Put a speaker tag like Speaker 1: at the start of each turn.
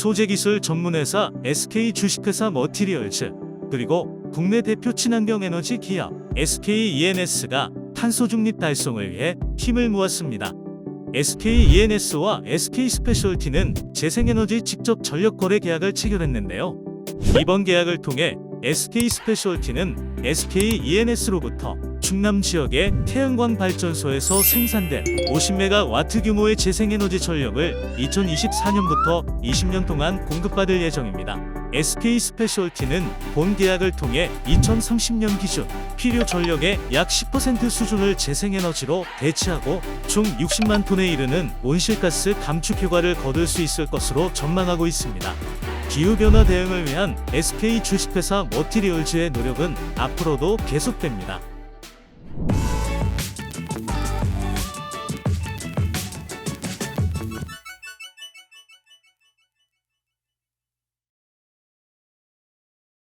Speaker 1: 소재기술 전문회사 SK 주식회사 머티리얼즈, 그리고 국내 대표 친환경 에너지 기업 SK ENS가 탄소 중립 달성을 위해 힘을 모았습니다. SK ENS와 SK 스페셜티는 재생에너지 직접 전력 거래 계약을 체결했는데요. 이번 계약을 통해 SK 스페셜티는 SK ENS로부터 충남 지역의 태양광 발전소에서 생산된 50메가와트 규모의 재생에너지 전력을 2024년부터 20년 동안 공급받을 예정입니다. SK 스페셜티는 본 계약을 통해 2030년 기준 필요 전력의 약 10% 수준을 재생에너지로 대체하고 총 60만 톤에 이르는 온실가스 감축 효과를 거둘 수 있을 것으로 전망하고 있습니다. 기후변화 대응을 위한 SK 주식회사 머티리얼즈의 노력은 앞으로도 계속됩니다.